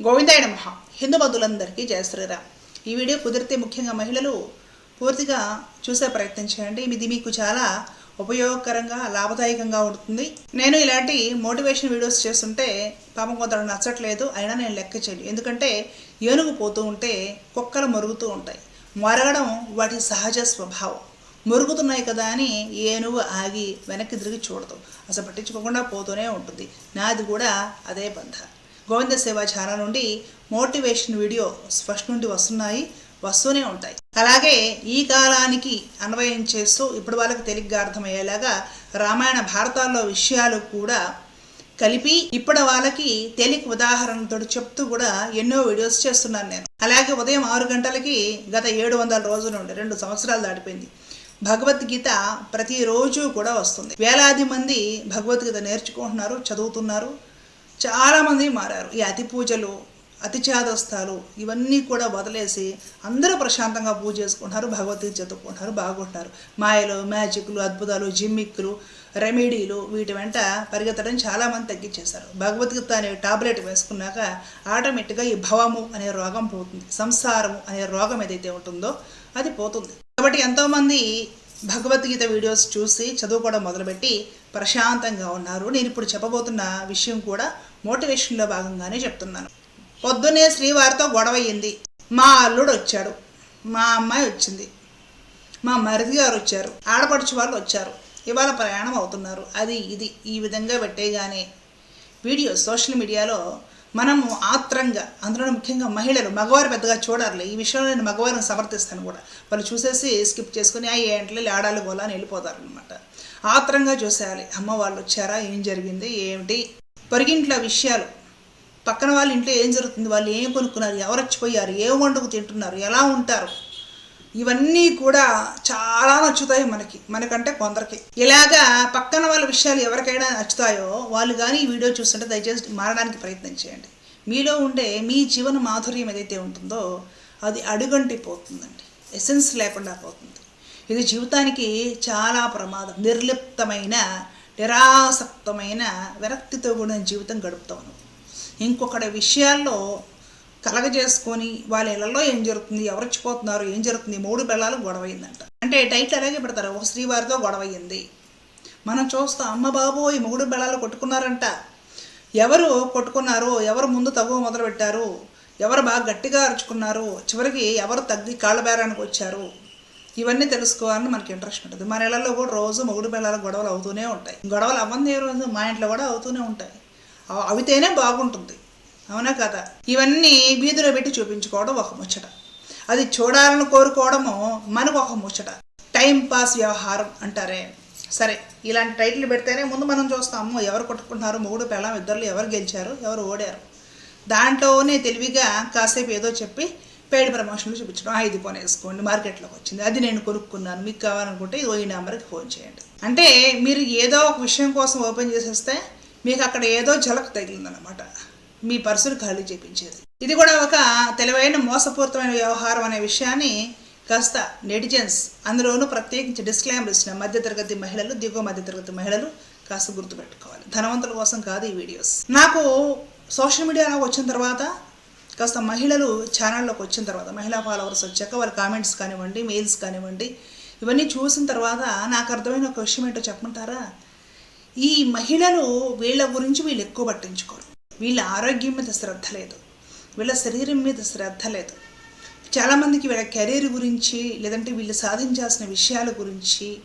గోవిందాయ నమ. హిందూ బంధువులందరికీ జయ శ్రీరామ్. ఈ వీడియో కుదిరితే ముఖ్యంగా మహిళలు పూర్తిగా చూసే ప్రయత్నం చేయండి. ఇది మీకు చాలా ఉపయోగకరంగా లాభదాయకంగా ఉంటుంది. నేను ఇలాంటి మోటివేషన్ వీడియోస్ చేస్తుంటే పాపం కొందరు నచ్చట్లేదు అయినా నేను లెక్క చేయను. ఎందుకంటే ఏనుగు పోతూ ఉంటే కుక్కలు మరుగుతూ ఉంటాయి. మరగడం వాటి సహజ స్వభావం. మురుగుతున్నాయి కదా అని ఏనుగు ఆగి వెనక్కి తిరిగి చూడదు. అసలు పట్టించుకోకుండా పోతూనే ఉంటుంది. నాది కూడా అదే బంధ. గోవింద సేవ ఛానల్ నుండి మోటివేషన్ వీడియో ఫస్ట్ నుండి వస్తున్నాయి వస్తూనే ఉంటాయి. అలాగే ఈ కాలానికి అన్వయం చేస్తూ ఇప్పుడు వాళ్ళకి తేలిగ్గా అర్థమయ్యేలాగా రామాయణ భారతాల్లో విషయాలు కూడా కలిపి ఇప్పుడు వాళ్ళకి తేలిక ఉదాహరణతో చెప్తూ కూడా ఎన్నో వీడియోస్ చేస్తున్నాను నేను. అలాగే ఉదయం ఆరు గంటలకి గత ఏడు వందల రోజుల నుండి రెండు సంవత్సరాలు దాటిపోయింది. భగవద్గీత ప్రతిరోజు కూడా వస్తుంది. వేలాది మంది భగవద్గీత నేర్చుకుంటున్నారు చదువుతున్నారు. చాలామంది మారారు. ఈ అతి పూజలు అతి ఇవన్నీ కూడా వదిలేసి అందరూ ప్రశాంతంగా పూజ చేసుకుంటున్నారు భగవద్గీత చదువుకుంటున్నారు బాగుంటున్నారు. మాయలు మ్యాజిక్లు అద్భుతాలు జిమ్మిక్లు రెమెడీలు వీటి వెంట పరిగెత్తడం చాలామంది తగ్గించేశారు. భగవద్గీత అనే టాబ్లెట్ వేసుకున్నాక ఆటోమేటిక్గా ఈ భవము అనే రోగం పోతుంది. సంసారము అనే రోగం ఏదైతే ఉంటుందో అది పోతుంది. కాబట్టి ఎంతోమంది భగవద్గీత వీడియోస్ చూసి చదువుకోవడం మొదలుపెట్టి ప్రశాంతంగా ఉన్నారు. నేను ఇప్పుడు చెప్పబోతున్న విషయం కూడా మోటివేషన్లో భాగంగానే చెప్తున్నాను. పొద్దున్నే శ్రీవారితో గొడవయ్యింది మా అల్లుడు వచ్చాడు. మా అమ్మాయి వచ్చింది. మా మరిది గారు వచ్చారు. ఆడపడుచు వాళ్ళు వచ్చారు. ఇవాళ ప్రయాణం అవుతున్నారు. అది ఇది ఈ విధంగా పెట్టేగానే వీడియో సోషల్ మీడియాలో మనము ఆత్రంగా అందులో ముఖ్యంగా మహిళలు మగవారు పెద్దగా చూడాలి ఈ విషయంలో నేను మగవారిని సమర్థిస్తాను కూడా. వాళ్ళు చూసేసి స్కిప్ చేసుకుని ఆ ఏంట్లో ఆడాలి గోలా అని వెళ్ళిపోతారు అనమాట ఆత్రంగా చూసేయాలి. అమ్మ వాళ్ళు వచ్చారా? ఏం జరిగింది? ఏమిటి? పొరిగింట్లో విషయాలు. పక్కన వాళ్ళ ఇంట్లో ఏం జరుగుతుంది? వాళ్ళు ఏం కొనుక్కున్నారు? ఎవరు వచ్చిపోయారు ఏ వండుకు తింటున్నారు? ఎలా ఉంటారు? ఇవన్నీ కూడా చాలా నచ్చుతాయి మనకి మనకంటే కొందరికి. ఇలాగా పక్కన వాళ్ళ విషయాలు ఎవరికైనా నచ్చుతాయో వాళ్ళు కానీ ఈ వీడియో చూస్తుంటే దయచేసి మారడానికి ప్రయత్నం చేయండి. మీలో ఉండే మీ జీవన మాధుర్యం ఏదైతే ఉంటుందో అది అడుగంటి పోతుందండి. ఎసెన్స్ లేకుండా పోతుంది. ఇది జీవితానికి చాలా ప్రమాదం. నిర్లిప్తమైన నిరాసక్తమైన విరక్తితో కూడిన జీవితం గడుపుతాను ఇంకొకటి విషయాల్లో కలగజేసుకొని వాళ్ళ ఇళ్ళలో ఏం జరుగుతుంది ఎవరు వచ్చిపోతున్నారు ఏం జరుగుతుంది మూడు బెల్లాలు గొడవైందంట. అంటే టైట్ అలాగే పెడతారు? ఒక శ్రీవారితో గొడవయ్యింది. మనం చూస్తాం అమ్మ బాబు ఈ మూడు బెల్లాలు కొట్టుకున్నారంట. ఎవరు కొట్టుకున్నారు? ఎవరు ముందు తగువ మొదలు పెట్టారు ఎవరు బాగా గట్టిగా అరుచుకున్నారు? చివరికి ఎవరు తగ్గి కాళ్ళ బేరానికి వచ్చారు? ఇవన్నీ తెలుసుకోవాలని మనకి ఇంట్రెస్ట్ ఉంటుంది. మన ఇళ్ళలో కూడా రోజు మొగుడు పిల్లల గొడవలు అవుతూనే ఉంటాయి. గొడవలు అవ్వంది ఏ రోజు మా ఇంట్లో కూడా అవుతూనే ఉంటాయి. అవితేనే బాగుంటుంది. అవునా కదా ఇవన్నీ వీధిలో పెట్టి చూపించుకోవడం ఒక ముచ్చట. అది చూడాలని కోరుకోవడము మనకు ఒక ముచ్చట. టైం పాస్ వ్యవహారం అంటారే. సరే ఇలాంటి టైటిల్ పెడితేనే ముందు మనం చూస్తాము ఎవరు కొట్టుకుంటున్నారు మొగుడు పెళ్ళం ఇద్దరు ఎవరు గెలిచారు ఎవరు ఓడారు. దాంట్లోనే తెలివిగా కాసేపు ఏదో చెప్పి పెయిడ్ ప్రమోషన్లు చూపించడం. ఐదు ఫోన్ వేసుకోండి మార్కెట్లోకి వచ్చింది. అది నేను కొనుక్కున్నాను మీకు కావాలనుకుంటే ఓ ఈ నెంబర్కి ఫోన్ చేయండి. అంటే మీరు ఏదో ఒక విషయం కోసం ఓపెన్ చేసేస్తే మీకు అక్కడ ఏదో జలక్ తగిలిందనమాట మీ పర్సులు ఖాళీ చేపించేది. ఇది కూడా ఒక తెలివైన మోసపూరితమైన వ్యవహారం అనే విషయాన్ని కాస్త నెటిజన్స్ అందులోనూ ప్రత్యేకించి డిస్క్లైమర్ ఇచ్చిన మధ్యతరగతి మహిళలు దిగువ మధ్యతరగతి మహిళలు కాస్త గుర్తుపెట్టుకోవాలి. ధనవంతుల కోసం కాదు ఈ వీడియోస్. నాకు సోషల్ మీడియాలో వచ్చిన తర్వాత కాస్త మహిళలు ఛానల్లోకి వచ్చిన తర్వాత మహిళా ఫాలోవర్స్ వచ్చాక వాళ్ళ కామెంట్స్ కానివ్వండి మెయిల్స్ కానివ్వండి ఇవన్నీ చూసిన తర్వాత నాకు అర్థమైన ఒక విషయం ఏంటో చెప్పమంటారా? ఈ మహిళలు వీళ్ళ గురించి వీళ్ళు ఎక్కువ పట్టించుకోరు. వీళ్ళ ఆరోగ్యం మీద శ్రద్ధ లేదు. వీళ్ళ శరీరం మీద శ్రద్ధ లేదు. చాలామందికి వీళ్ళ కెరీర్ గురించి లేదంటే వీళ్ళు సాధించాల్సిన విషయాల గురించి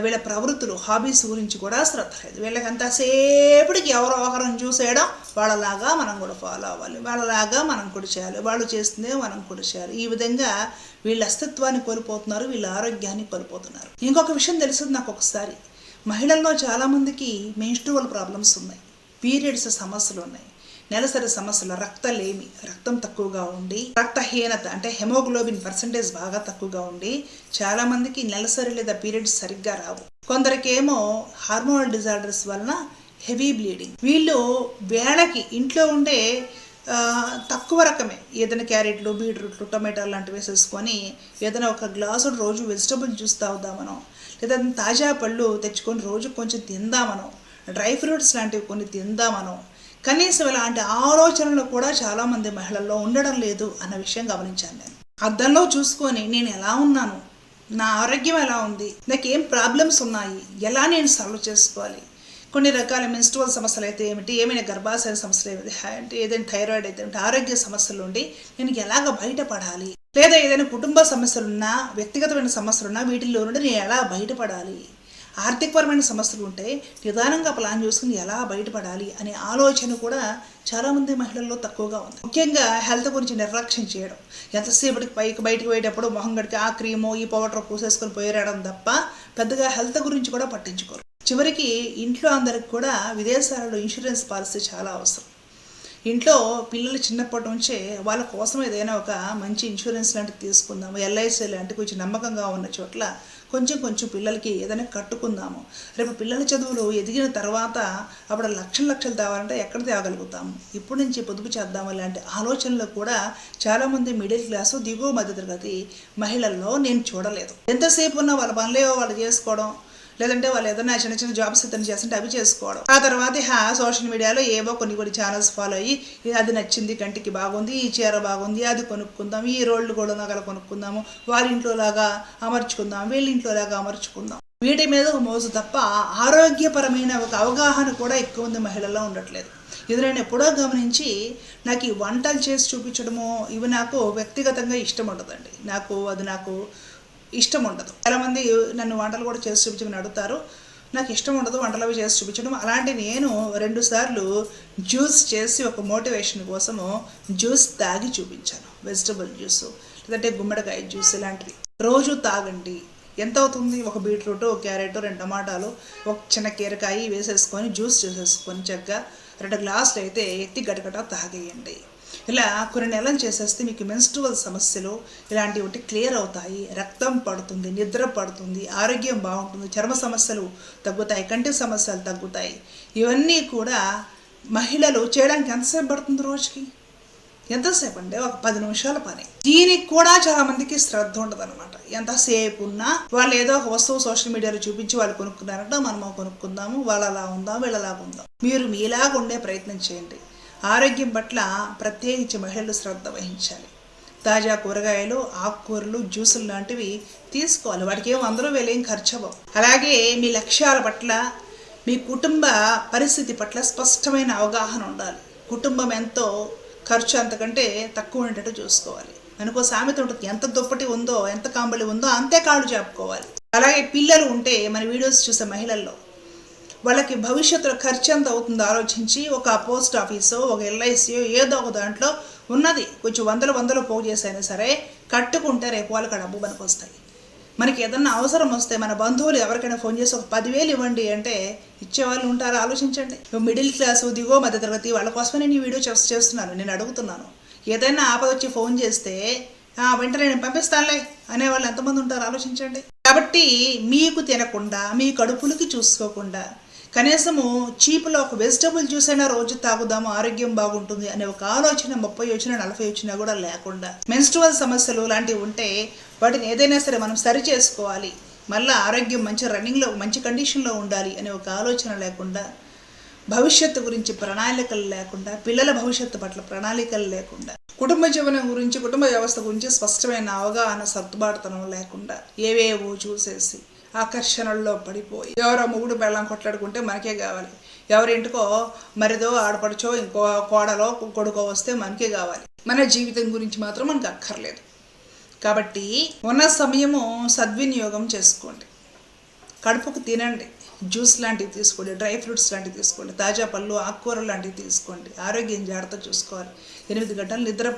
వీళ్ళ ప్రవృత్తులు హాబీస్ గురించి కూడా శ్రద్ధ లేదు. వీళ్ళకి అంతసేపటికి ఎవరో ఒకరిని చూసేయడం వాళ్ళలాగా మనం కూడా ఫాలో అవ్వాలి. వాళ్ళలాగా మనం కూడా చేయాలి. వాళ్ళు చేస్తుందే మనం కూడా చేయాలి. ఈ విధంగా వీళ్ళ అస్తిత్వాన్ని కోల్పోతున్నారు వీళ్ళ ఆరోగ్యాన్ని కోల్పోతున్నారు. ఇంకొక విషయం తెలిసింది నాకు ఒకసారి. మహిళల్లో చాలామందికి మెన్స్ట్రువల్ ప్రాబ్లమ్స్ ఉన్నాయి. పీరియడ్స్ సమస్యలు ఉన్నాయి నెలసరి సమస్యలు రక్తలేమి రక్తం తక్కువగా ఉండి రక్తహీనత అంటే హెమోగ్లోబిన్ పర్సంటేజ్ బాగా తక్కువగా ఉండి చాలా మందికి నెలసరి లేదా పీరియడ్స్ సరిగ్గా రావు. కొందరికేమో హార్మోనల్ డిజార్డర్స్ వలన హెవీ బ్లీడింగ్. వీళ్ళు వేళకి ఇంట్లో ఉండే తక్కువ రకమే. ఏదైనా క్యారెట్లు బీట్రూట్లు టొమాటోలు లాంటివి వేసేసుకొని ఏదైనా ఒక గ్లాసు రోజు వెజిటబుల్ జ్యూస్ తాగుదామనో లేదా తాజా పళ్ళు తెచ్చుకొని రోజు కొంచెం తిందామనో డ్రై ఫ్రూట్స్ లాంటివి కొన్ని తిందామనో కనీసం ఇలాంటి ఆలోచనలు కూడా చాలామంది మహిళల్లో ఉండడం లేదు అన్న విషయం గమనించాను నేను. అద్దంలో చూసుకొని నేను ఎలా ఉన్నాను? నా ఆరోగ్యం ఎలా ఉంది? నాకు ఏం ప్రాబ్లమ్స్ ఉన్నాయి? ఎలా నేను సాల్వ్ చేసుకోవాలి? కొన్ని రకాల మిన్స్ట్రువల్ సమస్యలు అయితే ఏమిటి? ఏమైనా గర్భాశయ సమస్యలు ఏమిటి? అంటే ఏదైనా థైరాయిడ్ అయితే ఏమిటి? ఆరోగ్య సమస్యలు నుండి నేను ఎలాగ బయటపడాలి? లేదా ఏదైనా కుటుంబ సమస్యలున్నా వ్యక్తిగతమైన సమస్యలున్నా వీటిల్లో నుండి నేను ఎలా బయటపడాలి? ఆర్థికపరమైన సమస్యలు ఉంటే నిదానంగా ప్లాన్ చేసుకుని ఎలా బయటపడాలి అనే ఆలోచన కూడా చాలామంది మహిళల్లో తక్కువగా ఉంది. ముఖ్యంగా హెల్త్ గురించి నిర్లక్ష్యం చేయడం. ఎంతసేపటికి పైకి బయటకు పోయేటప్పుడు మొహం గడికి ఆ క్రీము ఈ పౌడర్ పూసేసుకొని పోయేయడం తప్ప పెద్దగా హెల్త్ గురించి కూడా పట్టించుకోరు. చివరికి ఇంట్లో అందరికి కూడా విదేశాలలో ఇన్సూరెన్స్ పాలసీ చాలా అవసరం. ఇంట్లో పిల్లలు చిన్నప్పటి నుంచే వాళ్ళ కోసం ఏదైనా ఒక మంచి ఇన్సూరెన్స్ లాంటివి తీసుకుందాము ఎల్ఐసి లాంటి కొంచెం నమ్మకంగా ఉన్న చోట్ల కొంచెం కొంచెం పిల్లలకి ఏదైనా కట్టుకుందాము. రేపు పిల్లల చదువులు ఎదిగిన తర్వాత అప్పుడు లక్షలు లక్షలు తేవాలంటే ఎక్కడ తేగలుగుతాము? ఇప్పటి నుంచి పొదుపు చేద్దాము లాంటి ఆలోచనలు కూడా చాలామంది మిడిల్ క్లాసు దిగువ మధ్యతరగతి మహిళల్లో నేను చూడలేదు. ఎంతసేపు ఉన్నా వాళ్ళ పనులేవో వాళ్ళు చేసుకోవడం. లేదంటే వాళ్ళు ఏదైనా చిన్న చిన్న జాబ్స్ ఇతను చేస్తుంటే అవి చేసుకోవడం. ఆ తర్వాత సోషల్ మీడియాలో ఏవో కొన్ని కొన్ని ఛానల్స్ ఫాలో అయ్యి అది నచ్చింది కంటికి బాగుంది ఈ చీర బాగుంది అది కొనుక్కుందాం ఈ రోళ్ళు కూడా నగలు కొనుక్కుందాము వాళ్ళ ఇంట్లో లాగా అమర్చుకుందాం వీళ్ళ ఇంట్లో లాగా అమర్చుకుందాం. వీటి మీద ఒక మోజు తప్ప ఆరోగ్యపరమైన ఒక అవగాహన కూడా ఎక్కువ మంది మహిళల్లో ఉండట్లేదు. ఇది నేను ఎప్పుడో గమనించి నాకు ఈ వంటలు చేసి చూపించడము ఇవి నాకు వ్యక్తిగతంగా ఇష్టం ఉండదండి. నాకు అది నాకు ఇష్టం ఉండదు చాలామంది నన్ను వంటలు కూడా చేసి చూపించమని అడుగుతారు. నాకు ఇష్టం ఉండదు వంటలు అవి చేసి చూపించడం. అలాంటి నేను రెండు సార్లు జ్యూస్ చేసి ఒక మోటివేషన్ కోసము జ్యూస్ తాగి చూపించాను. వెజిటబుల్ జ్యూస్ లేదంటే గుమ్మడికాయ జ్యూస్ ఇలాంటివి. రోజు తాగండి. ఎంత అవుతుంది? ఒక బీట్రూట్ ఒక క్యారెట్ రెండు టమాటాలు ఒక చిన్న కీరకాయ వేసేసుకొని జ్యూస్ చేసేసుకొని చక్కగా రెండు గ్లాసులు అయితే ఎత్తి గడగడ తాగేయండి. ఇలా కొన్ని నెలలు చేసేస్తే మీకు మెన్స్ట్రువల్ సమస్యలు ఇలాంటివి క్లియర్ అవుతాయి. రక్తం పడుతుంది నిద్ర పడుతుంది ఆరోగ్యం బాగుంటుంది చర్మ సమస్యలు తగ్గుతాయి కంటి సమస్యలు తగ్గుతాయి. ఇవన్నీ కూడా మహిళలు చేయడానికి ఎంతసేపు పడుతుంది రోజుకి? ఎంతసేపు అంటే ఒక పది నిమిషాల పని. దీనికి కూడా చాలా మందికి శ్రద్ధ ఉండదు అనమాట ఎంతసేపు ఉన్నా వాళ్ళు ఏదో ఒక వస్తువు సోషల్ మీడియాలో చూపించి వాళ్ళు కొనుక్కున్నారంట మనము కొనుక్కుందాము వాళ్ళలా ఉందాం వీళ్ళలాగా ఉందాం. మీరు మీలాగా ఉండే ప్రయత్నం చేయండి. ఆరోగ్యం పట్ల ప్రత్యేకించి మహిళలు శ్రద్ధ వహించాలి. తాజా కూరగాయలు ఆకుకూరలు జ్యూసులు లాంటివి తీసుకోవాలి. వాటికి ఏం అందరూ వేలేం ఖర్చు అవ్వవు అలాగే మీ లక్ష్యాల పట్ల మీ కుటుంబ పరిస్థితి పట్ల స్పష్టమైన అవగాహన ఉండాలి. కుటుంబం ఎంతో ఖర్చు అంతకంటే తక్కువ ఉండేటట్టు చూసుకోవాలి. అనుకో సామెత ఉంటుంది ఎంత దుప్పటి ఉందో ఎంత కాంబళి ఉందో అంతే కాళ్ళు చేపుకోవాలి అలాగే పిల్లలు ఉంటే మన వీడియోస్ చూసే మహిళల్లో వాళ్ళకి భవిష్యత్తులో ఖర్చు ఎంత అవుతుందో ఆలోచించి ఒక పోస్ట్ ఆఫీసో ఒక ఎల్ఐసియో ఏదో ఒక దాంట్లో ఉన్నది. కొంచెం వందలు వందలు పోగు చేసైనా సరే కట్టుకుంటే రేపు వాళ్ళకి డబ్బు మనకు వస్తాయి. మనకి ఏదన్నా అవసరం వస్తే మన బంధువులు ఎవరికైనా ఫోన్ చేసి ఒక పదివేలు ఇవ్వండి అంటే ఇచ్చేవాళ్ళు ఉంటారో? ఆలోచించండి. మిడిల్ క్లాసు దిగో మధ్య తరగతి వాళ్ళ కోసమే నేను ఈ వీడియో చేస్- చేస్తున్నాను. నేను అడుగుతున్నాను. ఏదైనా ఆపద వచ్చి ఫోన్ చేస్తే వెంటనే నేను పంపిస్తానులే అనేవాళ్ళు ఎంతమంది ఉంటారు? ఆలోచించండి. కాబట్టి మీకు తినకుండా మీ కడుపులకి చూసుకోకుండా కనీసము చీపులో ఒక వెజిటబుల్ జ్యూస్ అయినా రోజు తాగుదాము ఆరోగ్యం బాగుంటుంది అనే ఒక ఆలోచన ముప్పై వచ్చిన నలభై వచ్చినా కూడా లేకుండా. మెన్స్ట్రువల్ సమస్యలు లాంటివి ఉంటే వాటిని ఏదైనా సరే మనం సరి చేసుకోవాలి. మళ్ళీ ఆరోగ్యం మంచి రన్నింగ్లో మంచి కండిషన్లో ఉండాలి అనే ఒక ఆలోచన లేకుండా భవిష్యత్తు గురించి ప్రణాళికలు లేకుండా పిల్లల భవిష్యత్తు పట్ల ప్రణాళికలు లేకుండా. కుటుంబ జీవనం గురించి కుటుంబ వ్యవస్థ గురించి స్పష్టమైన అవగాహన సర్దుబాటుతనం లేకుండా ఏవేవో చూసేసి ఆకర్షణల్లో పడిపోయి. ఎవరో మొగుడు బెల్లం కొట్లాడుకుంటే మనకే కావాలి. ఎవరింటికో మరిదో ఆడపడుచో ఇంకో కోడలో కొడుకో వస్తే మనకే కావాలి. మన జీవితం గురించి మాత్రం మనకు అక్కర్లేదు. కాబట్టి ఉన్న సమయము సద్వినియోగం చేసుకోండి. కడుపుకు తినండి. జ్యూస్ లాంటివి తీసుకోండి. డ్రై ఫ్రూట్స్ లాంటివి తీసుకోండి. తాజా పళ్ళు ఆకుకూరలు లాంటివి తీసుకోండి. ఆరోగ్యం జాగ్రత్త చూసుకోవాలి. ఎనిమిది గంటలు నిద్ర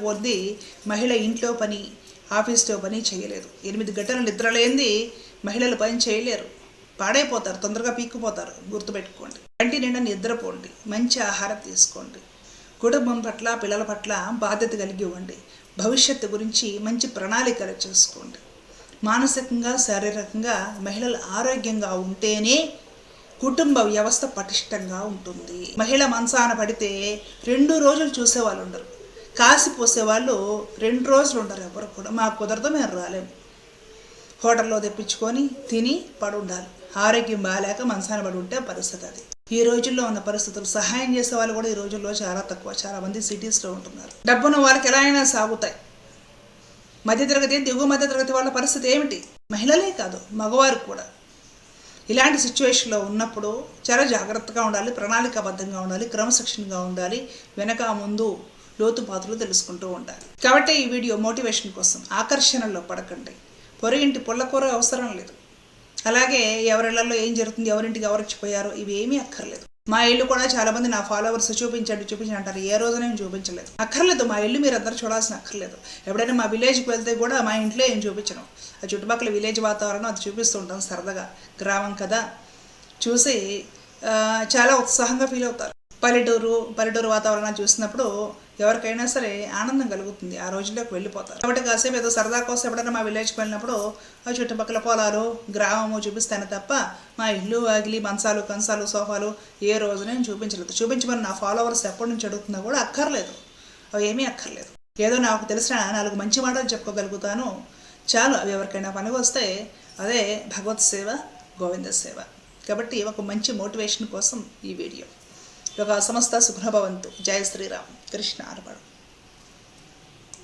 మహిళ ఇంట్లో పని ఆఫీస్లో పని చేయలేదు. ఎనిమిది గంటలు నిద్ర లేనిది మహిళలు పని చేయలేరు. పాడైపోతారు తొందరగా పీక్కుపోతారు. గుర్తుపెట్టుకోండి. కంటి నిండా నిద్రపోండి. మంచి ఆహారం తీసుకోండి. కుటుంబం పట్ల పిల్లల పట్ల బాధ్యత కలిగి ఇవ్వండి భవిష్యత్తు గురించి మంచి ప్రణాళికలు చేసుకోండి. మానసికంగా శారీరకంగా మహిళలు ఆరోగ్యంగా ఉంటేనే కుటుంబ వ్యవస్థ పటిష్టంగా ఉంటుంది. మహిళ మనసాన పడితే రెండు రోజులు చూసేవాళ్ళు ఉండరు. కాసి పోసేవాళ్ళు రెండు రోజులు ఉండరు. ఎవరు కూడా మాకు కుదరదు మేము రాలేము. హోటల్లో తెప్పించుకొని తిని పడి ఉండాలి ఆరోగ్యం బాగాలేక మనసాన పడి ఉంటే పరిస్థితి అది. ఈ రోజుల్లో ఉన్న పరిస్థితులు సహాయం చేసే వాళ్ళు కూడా ఈ రోజుల్లో చాలా తక్కువ. చాలా మంది సిటీస్లో ఉంటున్నారు. డబ్బును వాళ్ళకి ఎలా అయినా సాగుతాయి. మధ్యతరగతి దిగువ మధ్యతరగతి వాళ్ళ పరిస్థితి ఏమిటి? మహిళలే కాదు మగవారు కూడా. ఇలాంటి సిచ్యువేషన్లో ఉన్నప్పుడు చాలా జాగ్రత్తగా ఉండాలి ప్రణాళికాబద్ధంగా ఉండాలి క్రమశిక్షణగా ఉండాలి వెనక ముందు లోతుపాతులు తెలుసుకుంటూ ఉండాలి. కాబట్టి ఈ వీడియో మోటివేషన్ కోసం ఆకర్షణలో పడకండి. పొరిగింటి పుల్లకూర అవసరం లేదు. అలాగే ఎవరిళ్ళలో ఏం జరుగుతుంది ఎవరింటికి ఎవరు వచ్చిపోయారో ఇవి ఏమీ అక్కర్లేదు. మా ఇల్లు కూడా చాలా మంది నా ఫాలోవర్స్ చూపించండి చూపించండి అంటారు. ఏ రోజు నేను చూపించలేదు. అక్కర్లేదు మా ఇల్లు మీరు అందరూ చూడాల్సిన అక్కర్లేదు. ఎప్పుడైనా మా విలేజ్కి వెళ్తే కూడా మా ఇంట్లో ఏం చూపించను. ఆ చుట్టుపక్కల విలేజ్ వాతావరణం అది చూపిస్తూ ఉంటాం సరదాగా. గ్రామం కదా. చూసి చాలా ఉత్సాహంగా ఫీల్ అవుతారు. పల్లెటూరు పల్లెటూరు వాతావరణం చూసినప్పుడు ఎవరికైనా సరే ఆనందం కలుగుతుంది. ఆ రోజుల్లోకి వెళ్ళిపోతారు. కాబట్టి కాసేపు ఏదో సరదా కోసం ఎప్పుడైనా మా విలేజ్కి వెళ్ళినప్పుడు ఆ చుట్టుపక్కల పొలాలు గ్రామము చూపిస్తాను తప్ప మా ఇల్లు వాగిలి మంచాలు కంచాలు సోఫాలు ఏ రోజు నేను చూపించలేదు. చూపించమని నా ఫాలోవర్స్ ఎప్పటి నుంచి అడుగుతున్నా కూడా అక్కర్లేదు. అవి ఏమీ అక్కర్లేదు. ఏదో నాకు తెలిసిన నాలుగు మంచి మాటలు చెప్పుకోగలుగుతాను. చాలు అవి ఎవరికైనా పనికి వస్తే అదే భగవత్ సేవ గోవింద సేవ. కాబట్టి ఒక మంచి మోటివేషన్ కోసం ఈ వీడియో. ఒక సమస్త సుఖభవంతు. జయ శ్రీరామ్. കൃഷ്ണാർപ്പണം